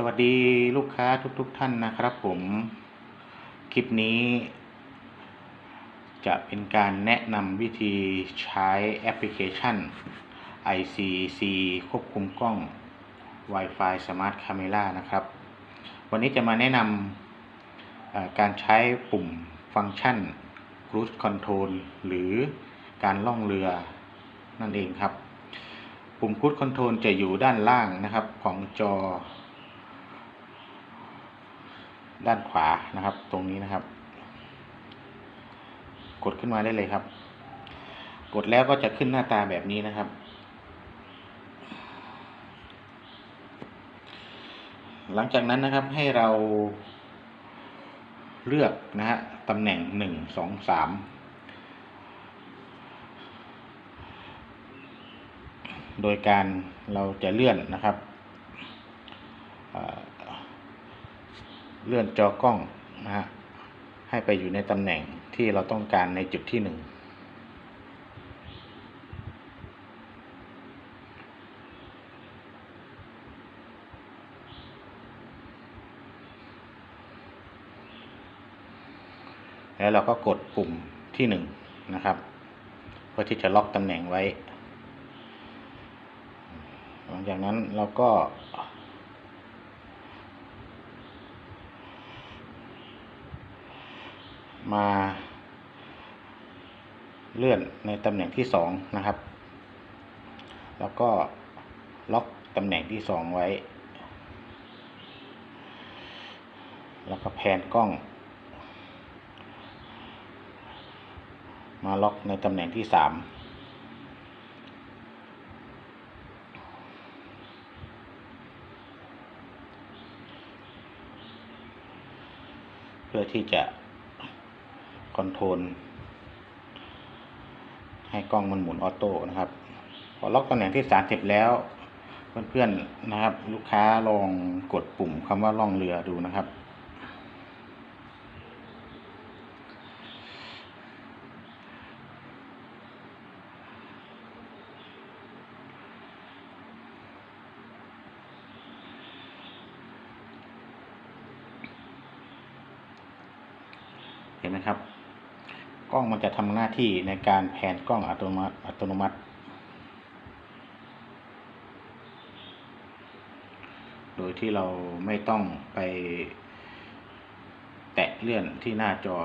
สวัสดีลูกค้าทุกๆทท่านนะครับผม คลิปนี้ จะเป็นการแนะนำวิธีใช้แอปพลิเคชัน ICC ควบคุมกล้อง Wi-Fi Smart Camera นะครับ วันนี้จะมาแนะนำการใช้ปุ่มฟังก์ชัน Cruise Control หรือการล่องเรือนั่นเองครับ ปุ่ม Cruise Control จะอยู่ด้านล่างนะครับของจอ ด้านขวานะครับ ตรงนี้นะครับ กดขึ้นมาได้เลยครับ กดแล้วก็จะขึ้นหน้าตาแบบนี้นะครับ หลังจากนั้นนะครับให้เราเลือกนะฮะตำแหน่งหนึ่งสองสามโดยการเราจะเลื่อนนะครับเอ่อ เลื่อนจอกล้องนะฮะให้ไปอยู่ในตำแหน่งที่เราต้องการในจุดที่หนึ่งแล้วเราก็กดปุ่มที่หนึ่งนะครับ เพื่อที่จะล็อกตำแหน่งไว้ หลังจากนั้นเราก็ มาเลื่อนในตำแหน่งที่สองนะครับ แล้วก็ล็อกตำแหน่งที่สองไว้ แล้วก็แพนกล้อง มาล็อกในตำแหน่งที่สามเพื่อที่จะ คอนโทรลให้กล้องมันหมุนออโต้นะครับพอล็อกตำแหน่งที่สามเสร็จแล้ว เพื่อนๆนะครับ ลูกค้าลองกดปุ่มคำว่าล่องเรือดูนะครับเห็นไหมครับ กล้องมันจะทำหน้าที่ในการแผนกล้องอัตโนมัติอัตโนมัติ โดยที่เราไม่ต้องไปแตะเลื่อนที่หน้าจอ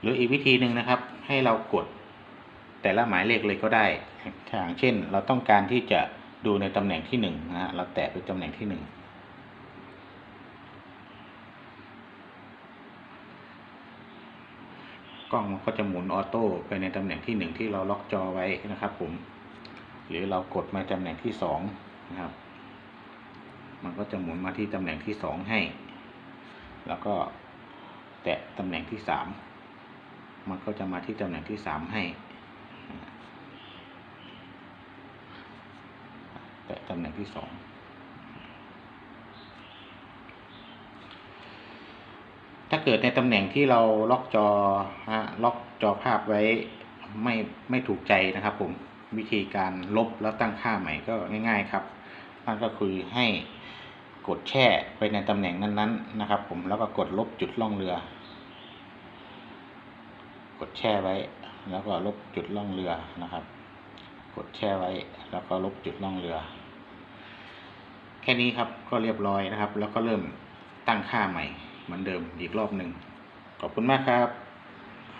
หรืออีกวิธีหนึ่งนะครับ ให้เรากดแต่ละหมายเลขเลยก็ได้อย่างเช่น เราต้องการที่จะดูในตำแหน่งที่หนึ่งนะเราแตะไปตำแหน่งที่หนึ่ง กล้องมันก็จะหมุนออโต้ไปในตำแหน่งที่หนึ่งที่เราล็อกจอไว้นะครับผม หรือเรากดมาตำแหน่งที่สองนะครับ มันก็จะหมุนมาที่ตำแหน่งที่สองให้ แล้วก็แตะตำแหน่งที่สามมันก็จะมาที่ตำแหน่งที่สามให้ แตะตำแหน่งที่สอง ถ้าเกิดในตำแหน่งที่เราล็อกจอฮะล็อกจอภาพไว้ไม่ไม่ถูกใจนะครับ ผมวิธีการลบแล้วตั้งค่าใหม่ก็ง่าย ๆครับนั่นก็คือให้กดแช่ไปในตำแหน่งนั้นๆนะครับ ผมแล้วก็กดลบจุดล่องเรือ กดแช่ไว้ แล้วก็ลบจุดล่องเรือนะครับ กดแช่ไว้ แล้วก็ลบจุดล่องเรือ แค่นี้ครับก็เรียบร้อยนะครับ แล้วก็เริ่มตั้งค่าใหม่ เหมือนเดิมอีกรอบหนึ่งขอบคุณมากครับ